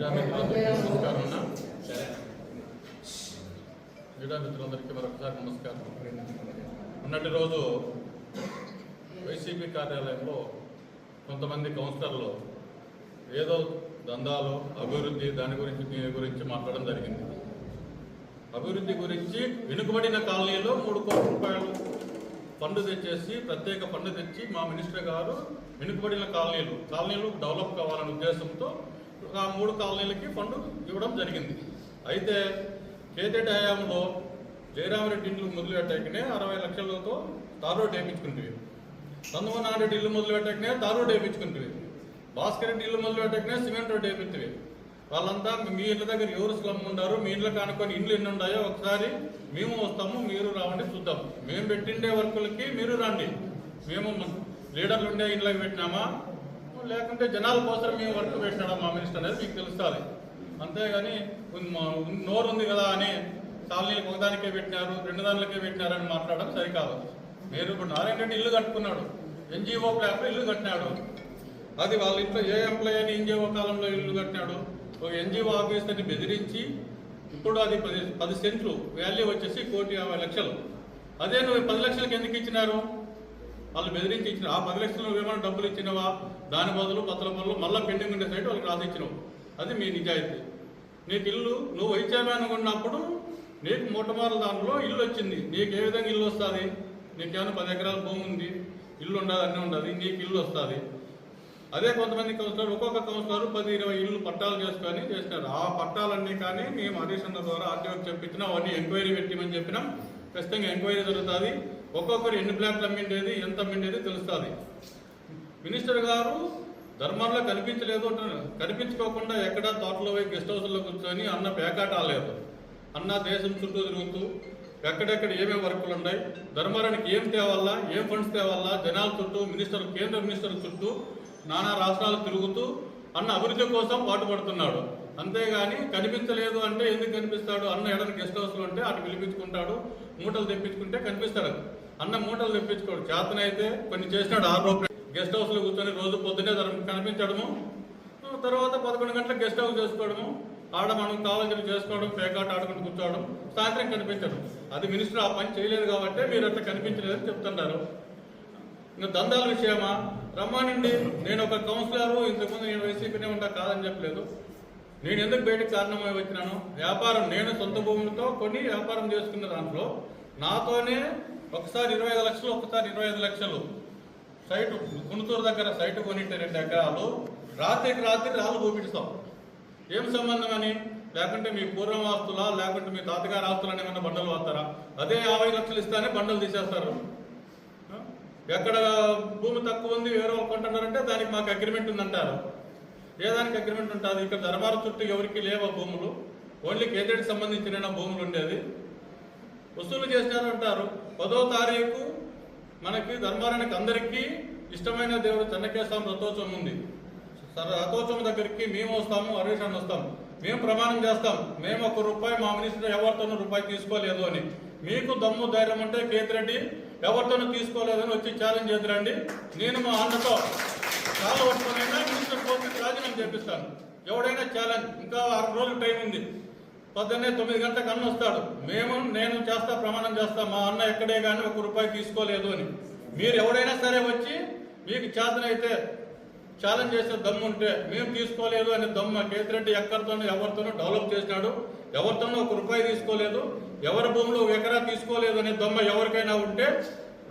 నమస్కారం క్రీడామిత్రులందరికీ మరొకసారి నమస్కారం. ఉన్నటి రోజు వైసీపీ కార్యాలయంలో కొంతమంది కౌన్సిలర్లు ఏదో దందాలు అభివృద్ధి దాని గురించి దీని గురించి మాట్లాడడం జరిగింది. అభివృద్ధి గురించి వెనుకబడిన కాలనీలో మూడు కోట్ల రూపాయలు ఫండ్ తెచ్చేసి ప్రత్యేక ఫండ్ తెచ్చి మా మినిస్టర్ గారు వెనుకబడిన కాలనీలు కాలనీలు డెవలప్ కావాలనే ఉద్దేశంతో ఆ మూడు కాలనీలకి ఫండ్ ఇవ్వడం జరిగింది. అయితే కేతేటి హయాంలో జయరామరెడ్డి ఇండ్లు మొదలు పెట్టాకనే అరవై లక్షలతో తార్ రోడ్ వేయించుకుంటుంది చంద్రమోహన్ రెడ్డి ఇల్లు మొదలు పెట్టాకనే తార్ రోడ్ వేయించుకుంటుంది భాస్కర్ రెడ్డి ఇల్లు మొదలు పెట్టాకనే సిమెంట్ రోడ్ వేయించింది వాళ్ళంతా మీ ఇళ్ళ దగ్గర ఎవరు స్లమ్ ఉండారు మీ ఇంట్లో కానుకొని ఇండ్లు ఎన్ని ఉన్నాయో ఒకసారి మేము వస్తాము మీరు రావండి చూద్దాం. మేము పెట్టిండే వర్కులకి మీరు రండి. మేము లీడర్లు ఉండే ఇండ్లకి పెట్టినామా? లేకుంటే జనాల కోసం మేము వర్క్ పెట్టినాడు మా మినిస్టర్ అనేది మీకు తెలుస్తుంది. అంతేగాని మా- నోరు ఉంది కదా అని కాలనీలకు ఒకదానికే పెట్టినారు రెండు దానిలకే పెట్టినారని మాట్లాడడం సరికాదు. మీరు ఇప్పుడు నారాయణ రెడ్డి ఇల్లు కట్టుకున్నాడు ఎన్జిఓ ప్లాట్లో ఇల్లు కట్టినాడు. అది వాళ్ళ ఇంట్లో ఏ ఎంప్లాయ్ అని ఎన్జిఓ కాలంలో ఇల్లు కట్టినాడు. ఒక ఎన్జిఓ ఆఫీసర్ని బెదిరించి ఇప్పుడు అది పది పది సెంట్లు వాల్యూ వచ్చేసి కోటి యాభై లక్షలు. అదే నువ్వు పది లక్షలకి ఎందుకు ఇచ్చినారు? వాళ్ళు బెదిరించి ఇచ్చిన ఆ పది లక్షలు ఏమైనా డబ్బులు ఇచ్చినవా? దాని బదులు పత్ర బదులు మళ్ళీ పెండింగ్ ఉండే సైట్ వాళ్ళకి రాసిచ్చినావు అది మీ నిజాయితీ. నీకు ఇల్లు నువ్వు వైద్యాన్ని ఉన్నప్పుడు నీకు మొట్టమొదటి దాంట్లో ఇల్లు వచ్చింది. నీకు ఏ విధంగా ఇల్లు వస్తుంది? నీకేమైనా పది ఎకరాల భూమి ఉంది. ఇల్లు ఉండదు అన్నీ ఉండదు. నీకు ఇల్లు వస్తుంది. అదే కొంతమంది కౌన్సిలర్ ఒక్కొక్క కౌన్సిలర్ పది ఇరవై ఇల్లు పట్టాలు చేసుకొని చేసినారు. ఆ పట్టాలన్నీ కానీ మేము హరీష్ ద్వారా ఆర్టీఓకి చెప్పించినా. అవన్నీ ఎంక్వైరీ పెట్టిమని చెప్పినాం. ఖచ్చితంగా ఎంక్వైరీ జరుగుతుంది. ఒక్కొక్కరు ఎన్ని ప్లాట్లు అమ్మిండేది ఎంత అమ్మిండేది తెలుస్తుంది. మినిస్టర్ గారు ధర్మంలో కనిపించలేదు కనిపించుకోకుండా ఎక్కడ తోటలో పోయి గెస్ట్ హౌస్లో కూర్చొని అన్న పేకాట ఆలేదు అన్న దేశం చుట్టూ తిరుగుతూ ఎక్కడెక్కడ ఏమేమి వర్కులు ఉన్నాయి ధర్మారానికి ఏం తేవాలా ఏం ఫండ్స్ తేవాలా జనాల చుట్టూ మినిస్టర్ కేంద్ర మినిస్టర్ చుట్టూ నానా రాష్ట్రాలు తిరుగుతూ అన్న అభివృద్ధి కోసం పాటుపడుతున్నాడు అంతేగాని కనిపించలేదు అంటే ఎందుకు కనిపిస్తాడు? అన్న ఎడని గెస్ట్ హౌస్లో ఉంటే అటు పిలిపించుకుంటాడు. మూటలు తెప్పించుకుంటే కనిపిస్తాడు. అన్న మూటలు తెప్పించుకోడు. చేతనైతే కొన్ని చేసినాడు ఆరు గెస్ట్ హౌస్లో కూర్చొని రోజు పొద్దునే ధర్మం కనిపించడము తర్వాత పదకొండు గంటలకు గెస్ట్ హౌస్ చేసుకోవడము ఆడ మనం కావాల్సిన చేసుకోవడం పేకాట ఆడుకుంటూ కూర్చోవడం సాయంత్రం కనిపించడం. అది మినిస్టర్ ఆ పని చేయలేదు కాబట్టి మీరు అట్లా కనిపించలేదని చెప్తున్నారు ఇంకా దందాల విషయమా? రమ్మానండి నేను ఒక కౌన్సిలర్ ఇంతకుముందు నేను వైసీపీనే ఉంటా కాదని చెప్పలేదు. నేను ఎందుకు బయటకు కారణమై వచ్చినాను? వ్యాపారం నేను సొంత భూములతో కొన్ని వ్యాపారం చేసుకున్న దాంట్లో నాతోనే ఒకసారి ఇరవై ఐదు లక్షలు ఒకసారి ఇరవై ఐదు లక్షలు. సైట్ గుంటూరు దగ్గర సైట్ కొనింటే రెండు ఎకరాలు. రాత్రికి రాత్రి రాళ్ళు చూపిస్తాం ఏం సంబంధం అని? లేకుంటే మీ పూర్వం ఆస్తులా లేకుంటే మీ తాతగారి ఆస్తులని ఏమైనా బండలు వాస్తారా అదే యాభై లక్షలు ఇస్తానే బండలు తీసేస్తారు. ఎక్కడ భూమి తక్కువ ఉంది వేరే వాళ్ళు కొంటున్నారంటే దానికి మాకు అగ్రిమెంట్ ఉందంటారు. ఏ దానికి అగ్రిమెంట్ ఉంటుంది? ఇక్కడ దర్బారు చుట్టూ ఎవరికి లేవు భూములు. ఓన్లీ కేంద్రానికి సంబంధించిన భూములు ఉండేది వసూలు చేసినారంటారు పదో తారీఖు మనకి ధర్మారానికి అందరికీ ఇష్టమైన దేవుడు చెన్నకేశ్వరం రథోత్సవం ఉంది. సరే రథోత్సవం దగ్గరికి మేము వస్తాము హరీష్ వస్తాము. మేము ప్రమాణం చేస్తాం. మేము ఒక రూపాయి మా మినిస్టర్ ఎవరితోనూ రూపాయి తీసుకోలేదు అని. మీకు దమ్ము ధైర్యం అంటే కేతిరెడ్డి ఎవరితోనూ తీసుకోలేదని వచ్చి ఛాలెంజ్ చేద్దరండి నేను మా అన్నతో చాలా పట్టుకునైనా మినిస్టర్ పోస్ట్కి రాజీనామా చేపిస్తాను. ఎవడైనా ఛాలెంజ్ ఇంకా ఆరు రోజులు టైం ఉంది. పొద్దున్నే తొమ్మిది గంటలకు అన్న వస్తాడు. మేము నేను చేస్తా ప్రమాణం చేస్తా. మా అన్న ఎక్కడే కానీ ఒక రూపాయి తీసుకోలేదు అని. మీరు ఎవడైనా సరే వచ్చి మీకు చేతనైతే ఛాలెంజ్ చేసే దమ్ము ఉంటే మేము తీసుకోలేదు అనే దమ్ము కేతిరెడ్డి ఎక్కడితోనో ఎవరితోనూ డెవలప్ చేసినాడు. ఎవరితోనూ ఒక రూపాయి తీసుకోలేదు. ఎవరి భూమిలో ఒక ఎకరా తీసుకోలేదు అనే దమ్మ ఎవరికైనా ఉంటే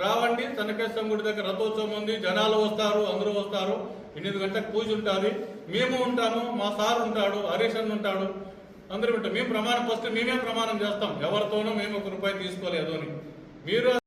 రావండి. తనకేశ్వరం గుడి దగ్గర రథోత్సవం ఉంది. జనాలు వస్తారు అందరూ వస్తారు. ఎనిమిది గంటలకు పూజ ఉంటుంది. మేము ఉంటాము. మా సార్ ఉంటాడు హరీష్ అన్న ఉంటాడు. అందరూ ఉంటాం మేము ప్రమాణం ఫస్ట్ మేమే ప్రమాణం చేస్తాం. ఎవరితోనూ మేము ఒక రూపాయి తీసుకోలేదు అని. మీరు